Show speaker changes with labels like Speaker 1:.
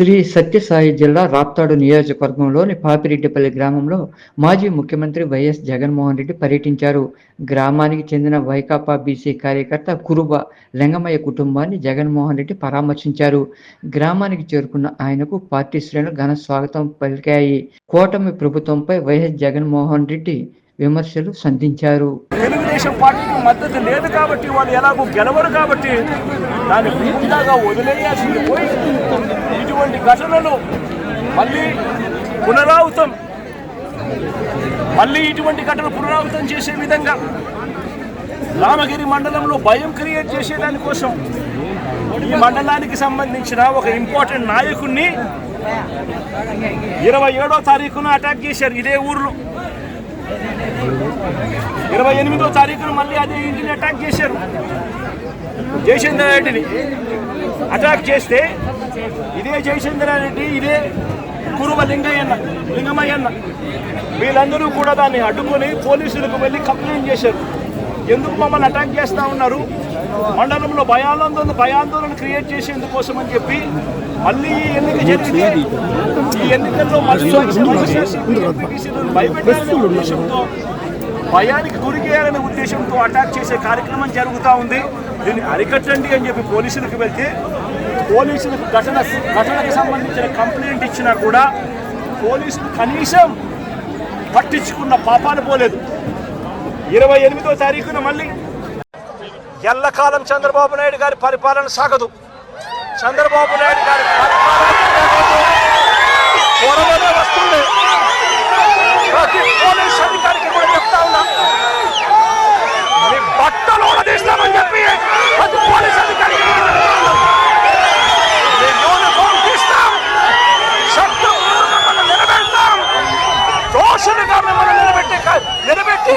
Speaker 1: శ్రీ సత్యసాయి జిల్లా రాప్తాడు నియోజకవర్గంలోని పాపిరెడ్డిపల్లి గ్రామంలో మాజీ ముఖ్యమంత్రి వైఎస్ జగన్మోహన్ రెడ్డి పర్యటించారు. గ్రామానికి చెందిన వైకాపా బీసీ కార్యకర్త కురుబ లింగమయ్య కుటుంబాన్ని జగన్మోహన్ రెడ్డి పరామర్శించారు. గ్రామానికి చేరుకున్న ఆయనకు పార్టీ శ్రేణులు ఘన స్వాగతం పలికాయి. కూటమి ప్రభుత్వంపై వైఎస్ జగన్మోహన్ రెడ్డి విమర్శలు సంధించారు.
Speaker 2: తెలుగుదేశం పార్టీకి మద్దతు లేదు కాబట్టి వాళ్ళు ఎలాగో గెలవరు కాబట్టి దాన్ని పూర్తిగా వదిలేయాల్సింది పోయి ఇటువంటి ఘటనలు మళ్ళీ పునరావృతం. మళ్ళీ ఇటువంటి ఘటన పునరావృతం చేసే విధంగా రామగిరి మండలంలో భయం క్రియేట్ చేసేదానికోసం ఈ మండలానికి సంబంధించిన ఒక ఇంపార్టెంట్ నాయకుడిని ఇరవై ఏడో తారీఖున అటాక్ చేశారు ఇదే ఊర్లో. ఇరవై ఎనిమిదో తారీఖున మళ్ళీ అదే ఇంటిని అటాక్ చేశారు. జయచంద్ర రెడ్డిని అటాక్ చేస్తే ఇదే జయచంద్ర రెడ్డి ఇదే కురువ లింగయ్యన్న లింగమయ్యన్న. వీళ్ళందరూ కూడా దాన్ని అడ్డుకొని పోలీసులకు వెళ్ళి కంప్లైంట్ చేశారు. ఎందుకు మమ్మల్ని అటాక్ చేస్తా ఉన్నారు? మండలంలో భయాందోళన భయాందోళన క్రియేట్ చేసేందుకోసం అని చెప్పి మళ్ళీ ఈ ఎన్నిక జరిగితే ఈ ఎన్నికల్లో మళ్ళీ భయపెట్టాలనే ఉద్దేశంతో భయానికి గురి చేయాలనే ఉద్దేశంతో అటాక్ చేసే కార్యక్రమం జరుగుతూ ఉంది. దీన్ని అరికట్టండి అని చెప్పి పోలీసులకు వెళ్తే పోలీసులకు ఘటన ఘటనకు సంబంధించిన కంప్లైంట్ ఇచ్చినా కూడా పోలీసులు కనీసం పట్టించుకున్న పాపాలు పోలేదు. ఇరవై ఎనిమిదో తారీఖున మళ్ళీ ఎల్లకాలం చంద్రబాబు నాయుడు గారి పరిపాలన సాగదు. చంద్రబాబు నాయుడు గారి పరిపాలన త్వరలోనే వస్తుంది ప్రతి పోలీస్ అధికారికి కూడా చెప్తా ఉన్నా మీ బట్టలు తీస్తామని చెప్పి ప్రతి పోలీస్ అధికారికి కూడా చెప్తా ఉన్నా. మీ యూనిఫామ్ తీస్తాం చట్టం మిమ్మల్ని నిలబెడతాం దోషులుగా మిమ్మల్ని నిలబెట్టి నిలబెట్టి